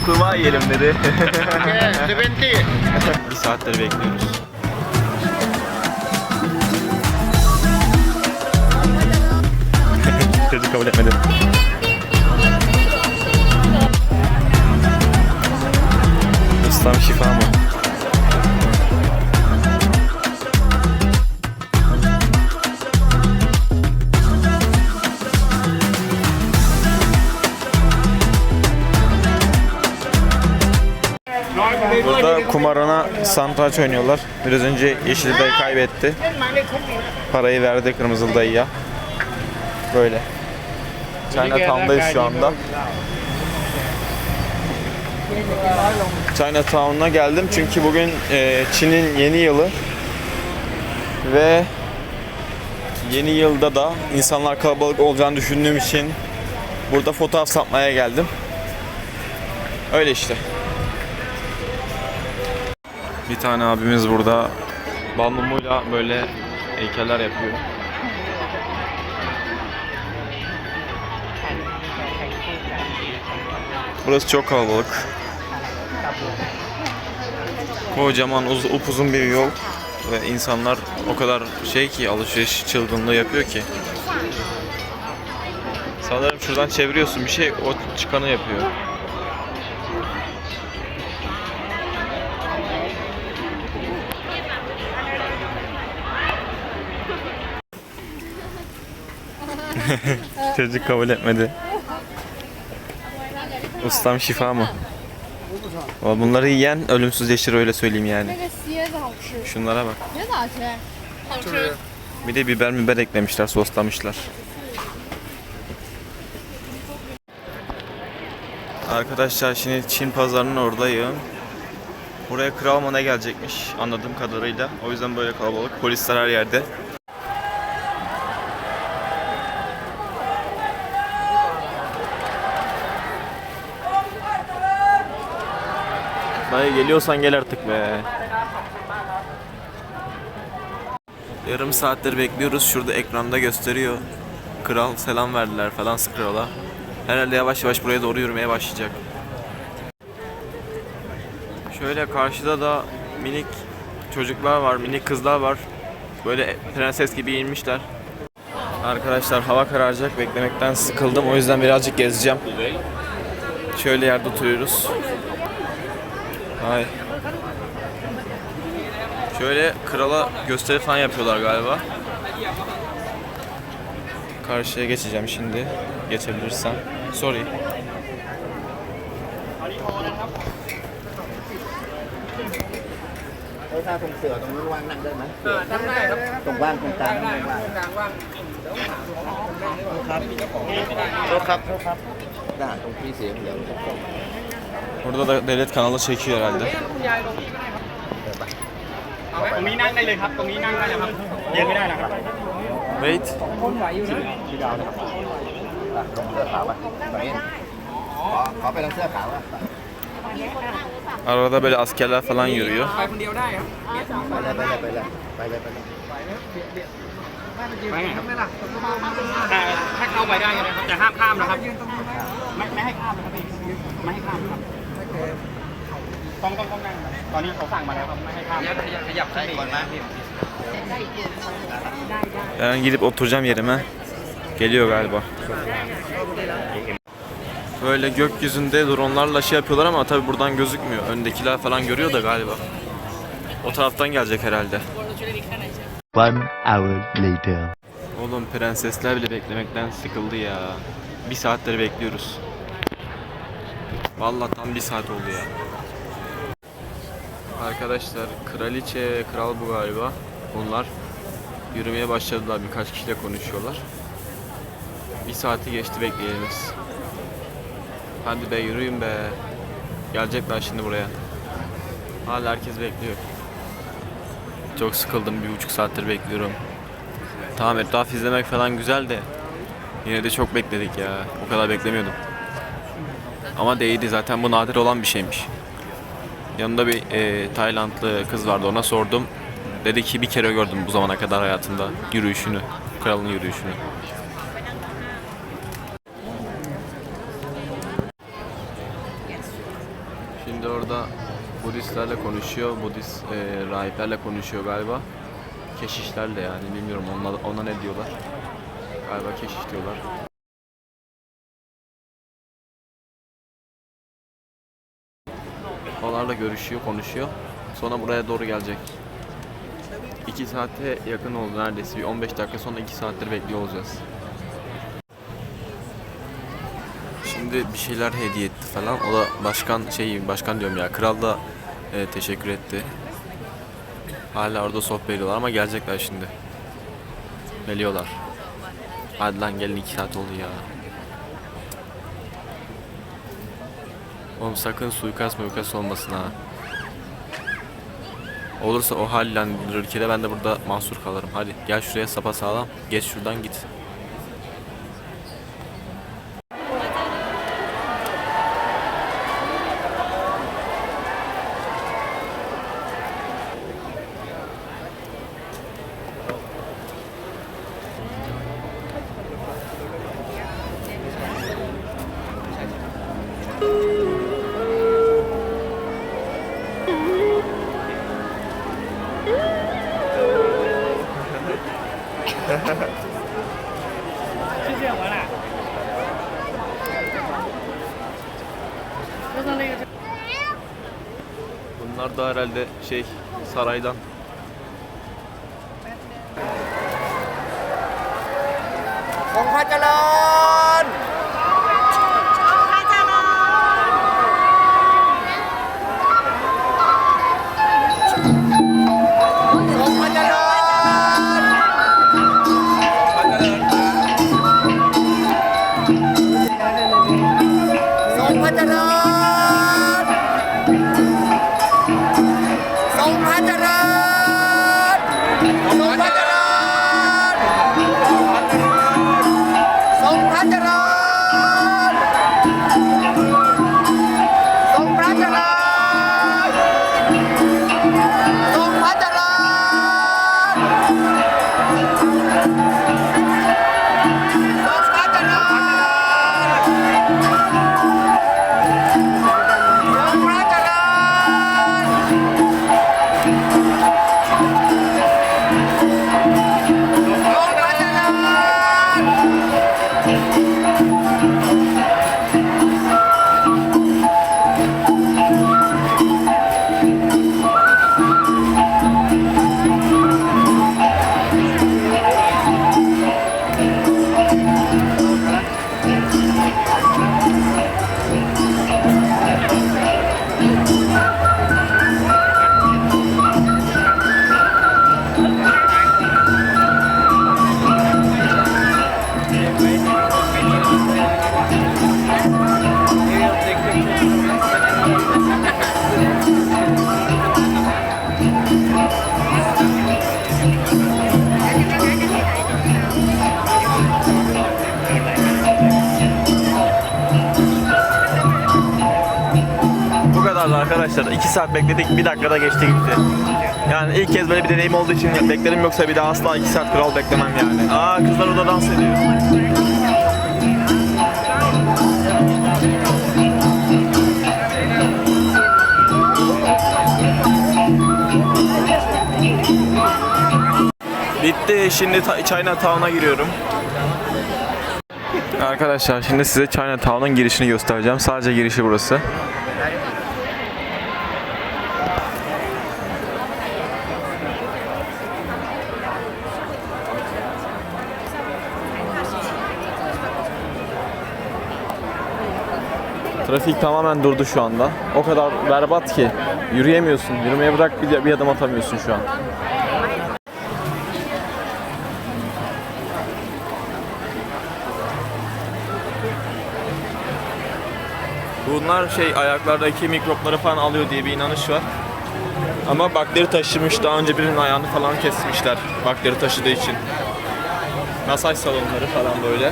bir kurbağa yiyelim dedi. Okay, 70. bir saattir bekliyoruz. Çocuk kabul etmedi. İslam şifa mı? Burada kumarhana santraç oynuyorlar. Biraz önce Yeşil Dayı kaybetti. Parayı verdi Kırmızılı Dayı'ya. Böyle. Chinatown'dayız şu anda. Chinatown'a geldim çünkü bugün e, Çin'in yeni yılı ve yeni yılda da insanlar kalabalık olacağını düşündüğüm için burada fotoğraf satmaya geldim. Öyle işte. Bir tane abimiz burada bambumuyla böyle heykeller yapıyor. Burası çok kalabalık. Kocaman uz upuzun bir yol ve insanlar o kadar şey ki alışveriş çılgınlığı yapıyor ki. Sanırım şuradan çeviriyorsun bir şey o çıkanı yapıyor. Çocuk kabul etmedi. Ustam şifa mı? Ama bunları yiyen ölümsüzleşir öyle söyleyeyim yani. Şunlara bak. Bir de biber biber eklemişler, soslamışlar. Arkadaşlar şimdi Çin pazarının oradayım. Buraya Kral Man'a gelecekmiş anladığım kadarıyla. O yüzden böyle kalabalık. Polisler her yerde. Dayı geliyorsan gel artık be. Yarım saattir bekliyoruz. Şurada ekranda gösteriyor. Kral selam verdiler falan Skrall'a. Herhalde yavaş yavaş buraya doğru yürümeye başlayacak. Şöyle karşıda da minik çocuklar var, minik kızlar var. Böyle prenses gibi giyinmişler. Arkadaşlar hava kararacak. Beklemekten sıkıldım. O yüzden birazcık gezeceğim. Şöyle yerde oturuyoruz. Ay. Şöyle krala gösteri falan yapıyorlar galiba. Karşıya geçeceğim şimdi. Geçebilirsem. Sorry. แล้วถ้าตรงเสือตรงนู้นว่างนั่งได้ไหมนั่งได้ครับตรงว่างตรงกลางได้ตรงกลางว่ างครับโทษครับโทษครับทหารตรงที่เสียงเหลือง Burada da devlet kanalı çekiyor herhalde. ตรงนี้นั่งได้เลยครับ ตรงนี้นั่งได้เลยครับยืนไม่ได้นะครับ Wait. พี่ดาวนะครับอ่ะตรงเสื้อขาวป่ะตรงนี้ขอขอไปตรงเสื้อขาวป่ะ Arada böyle askerler falan yürüyor. ไปคนเดียวได้ครับ ไปเลยไปเลยไปเลยไปเลยไปเลย ไปไงครับแต่ถ้าเข้าไปได้นะครับแต่ห้ามข้ามนะครับ ไม่ไม่ให้ข้ามนะครับพี่ไม่ให้ข้ามครับ ต้องต้องต้องนั่งครับตอนนี้เขาสั่งมาแล้วครับไม่ให้ข้ามขยับขยับขึ้นก่อนนะพี่ Ben gidip oturacağım yerime. Geliyor galiba. Böyle gökyüzünde dronlarla şey yapıyorlar ama tabi buradan gözükmüyor. Öndekiler falan görüyor da galiba. O taraftan gelecek herhalde. One hour later. Oğlum prensesler bile beklemekten sıkıldı ya. Bir saatleri bekliyoruz. Vallahi tam bir saat oldu ya. Arkadaşlar kraliçe, kral bu galiba. Bunlar yürümeye başladılar. Birkaç kişiyle konuşuyorlar. Bir saati geçti bekleyemiz. Hadi be yürüyün be. Gelecekler şimdi buraya. Hala herkes bekliyor. Çok sıkıldım. Bir buçuk saattir bekliyorum. Tamam etraf izlemek falan güzel de yine de çok bekledik ya. O kadar beklemiyordum. Ama değdi zaten bu nadir olan bir şeymiş. Yanında bir e, Taylandlı kız vardı ona sordum. Dedi ki bir kere gördüm bu zamana kadar hayatında yürüyüşünü, kralın yürüyüşünü. Şimdi orada Budistlerle konuşuyor. Budist e, rahiplerle konuşuyor galiba. Keşişlerle yani bilmiyorum ona, ona ne diyorlar. Galiba keşiş diyorlar. Görüşüyor, konuşuyor. Sonra buraya doğru gelecek. 2 saate yakın oldu neredeyse. Bir 15 dakika sonra 2 saattir bekliyor olacağız. Şimdi bir şeyler hediye etti falan. O da başkan şey başkan diyorum ya kral da e, teşekkür etti. Hala orada sohbet ediyorlar ama gelecekler şimdi. Geliyorlar. Hadi lan gelin 2 saat oldu ya. Oğlum sakın suikast muikast olmasın ha. Olursa o halle ülkede ben de burada mahsur kalırım. Hadi gel şuraya sapa sağlam. Geç şuradan git. Da herhalde şey saraydan. Bu arkadaşlar. 2 saat bekledik. 1 dakikada geçti gitti. Yani ilk kez böyle bir deneyim olduğu için beklerim yoksa bir daha asla 2 saat kral beklemem yani. Aa kızlar orada dans ediyor. Bitti. Şimdi ta- Chinatown'a giriyorum. Arkadaşlar şimdi size Chinatown'un girişini göstereceğim. Sadece girişi burası. Trafik tamamen durdu şu anda. O kadar berbat ki yürüyemiyorsun. Yürümeye bırak bir, bir adım atamıyorsun şu an. Bunlar şey ayaklardaki mikropları falan alıyor diye bir inanış var. Ama bakteri taşımış. Daha önce birinin ayağını falan kesmişler bakteri taşıdığı için. Masaj salonları falan böyle.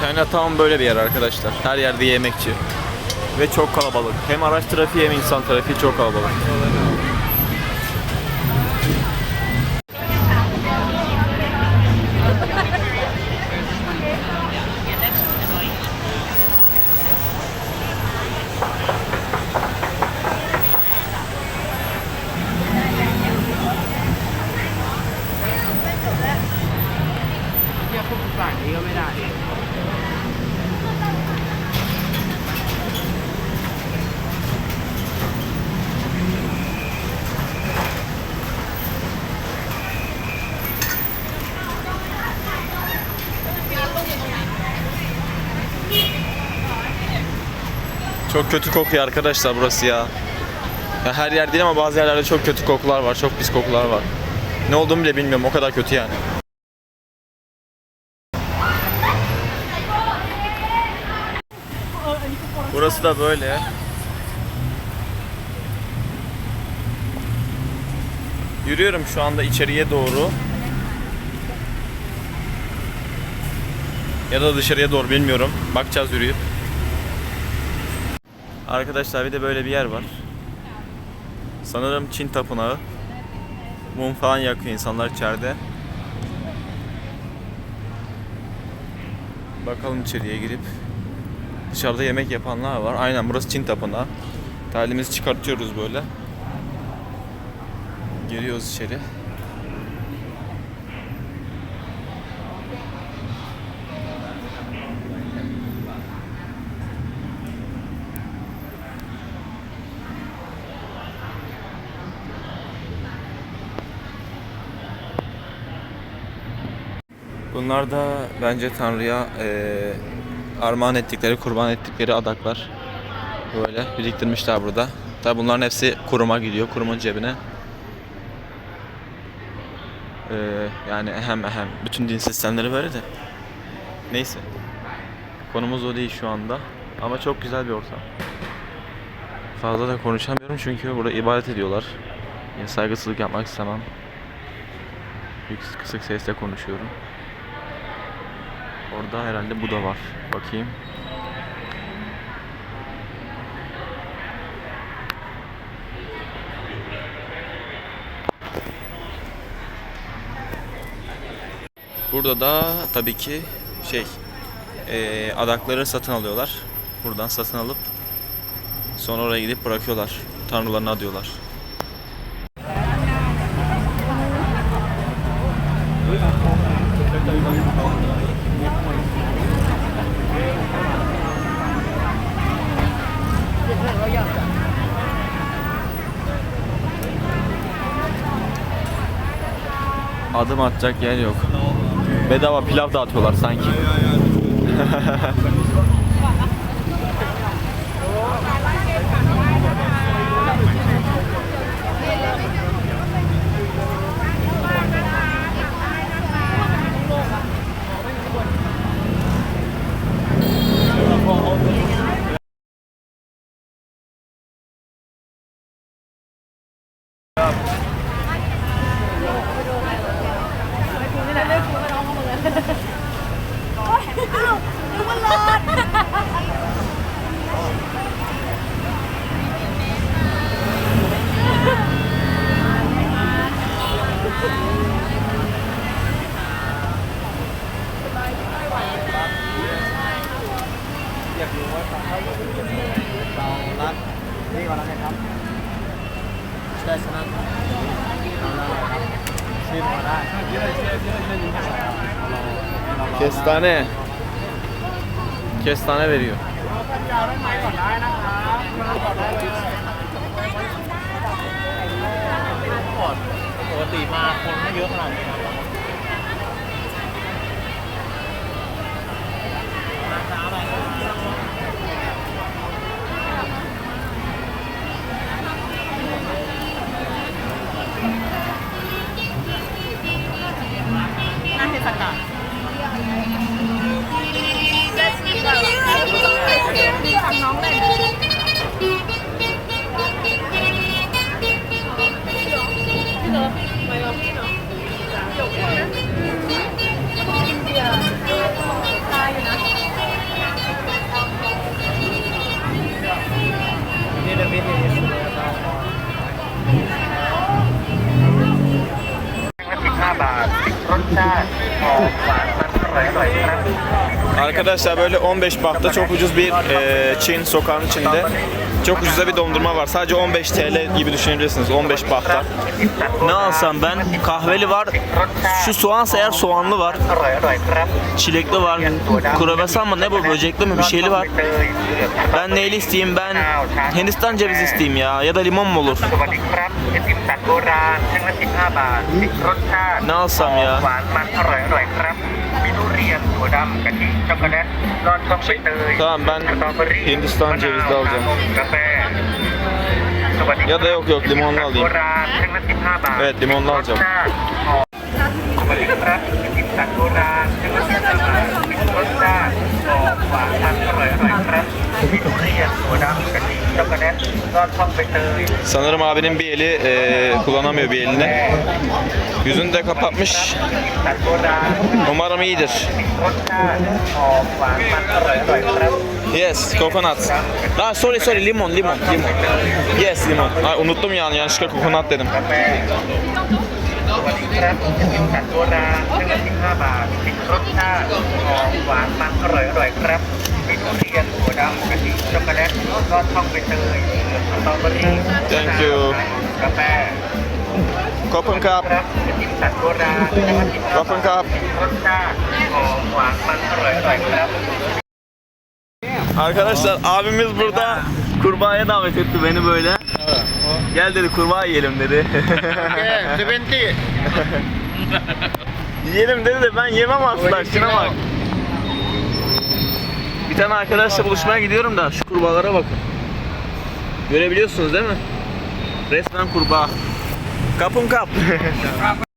Chinatown böyle bir yer arkadaşlar. Her yerde yemekçi. Ve çok kalabalık. Hem araç trafiği hem insan trafiği çok kalabalık. Çok kötü kokuyor arkadaşlar burası ya. ya. Her yer değil ama bazı yerlerde çok kötü kokular var. Çok pis kokular var. Ne olduğunu bile bilmiyorum. O kadar kötü yani. Burası da böyle. Yürüyorum şu anda içeriye doğru. Ya da dışarıya doğru bilmiyorum. Bakacağız yürüyüp. Arkadaşlar bir de böyle bir yer var. Sanırım Çin tapınağı. Mum falan yakıyor insanlar içeride. Bakalım içeriye girip. Dışarıda yemek yapanlar var. Aynen burası Çin tapınağı. Talimizi çıkartıyoruz böyle. Giriyoruz içeri. Bunlar da bence Tanrı'ya eee armağan ettikleri, kurban ettikleri adaklar. Böyle biriktirmişler burada. Tabi bunların hepsi kuruma gidiyor, kurumun cebine. Eee, yani ehem ehem. Bütün din sistemleri böyle de. Neyse. Konumuz o değil şu anda. Ama çok güzel bir ortam. Fazla da konuşamıyorum çünkü burada ibadet ediyorlar. Yani saygısızlık yapmak istemem. Yüksek kısık sesle konuşuyorum. Orada herhalde bu da var. Bakayım. Burada da tabii ki şey eee, adakları satın alıyorlar. Buradan satın alıp sonra oraya gidip bırakıyorlar. Tanrılarına adıyorlar. Atacak yer yok. Bedava pilav dağıtıyorlar sanki. Kestane. Kestane veriyor. ปกติมาคนไม่เยอะขนาดนี้ Arkadaşlar böyle 15 bahtta çok ucuz bir e, Çin sokağın içinde çok ucuza bir dondurma var. Sadece 15 TL gibi düşünebilirsiniz. 15 bahta. Ne alsam ben? Kahveli var. Şu soğansa eğer soğanlı var. Çilekli var. Kurabasan mı ne bu? Böcekli mi? Bir şeyli var. Ben neyli isteyeyim? Ben Hindistan cevizi isteyeyim ya. Ya da limon mu olur? Ne alsam ya? หวานมันอร่อยอร่อยครับ มีทุเรียนถั่วดำกะทิช็อกโกแลตรอดช่องใบเตย Tamam, ben สตรอเบอรี่ Hindistan มะนาว cevizli alacağım. ชานมกาแฟสวัสดี Ya da yok yok limonlu โบ alayım. ราณแท่งละ15 บาท Evet, limonlu alacağım. รสชาติหอมสวัสดีครับไอติมสัตว์โบราณแท่งละ15บาทพริกรสชาติหอมหวานมันอร่อยอร่อยครับ มีทุเรียนถั่วดำกะทิ ทิ Sanırım abinin bir eli e, kullanamıyor bir elini. Yüzünü de kapatmış. Umarım iyidir. Yes, coconut. Ah, sorry sorry limon limon limon. Yes limon. Ay, unuttum yani yanlışlıkla coconut dedim. กาแฟสวัสดีครับเป็นสัตว์โบราณเรื่องละ15บาทพริกรสชาติหอมหวานมันอร่อยอร่อยครับ มีทุเรียนถั่วดำกะทิช็อกโกแลตรอดช่องใบเตยเหลืองสตรอเบอรี่ Thank you กาแฟ ขอบคุณครับ ครับเป็นสัตว์โบราณเรื่องละ15 ขอบคุณครับ รสชาติหอมหวานมันอร่อยอร่อยครับ Arkadaşlar abimiz burada kurbağaya davet etti beni böyle. Gel dedi kurbağa yiyelim dedi. Seventy. yiyelim dedi de ben yemem asla şuna bak. Bir tane arkadaşla buluşmaya gidiyorum da şu kurbağalara bakın. Görebiliyorsunuz değil mi? Resmen kurbağa. Kapın kap.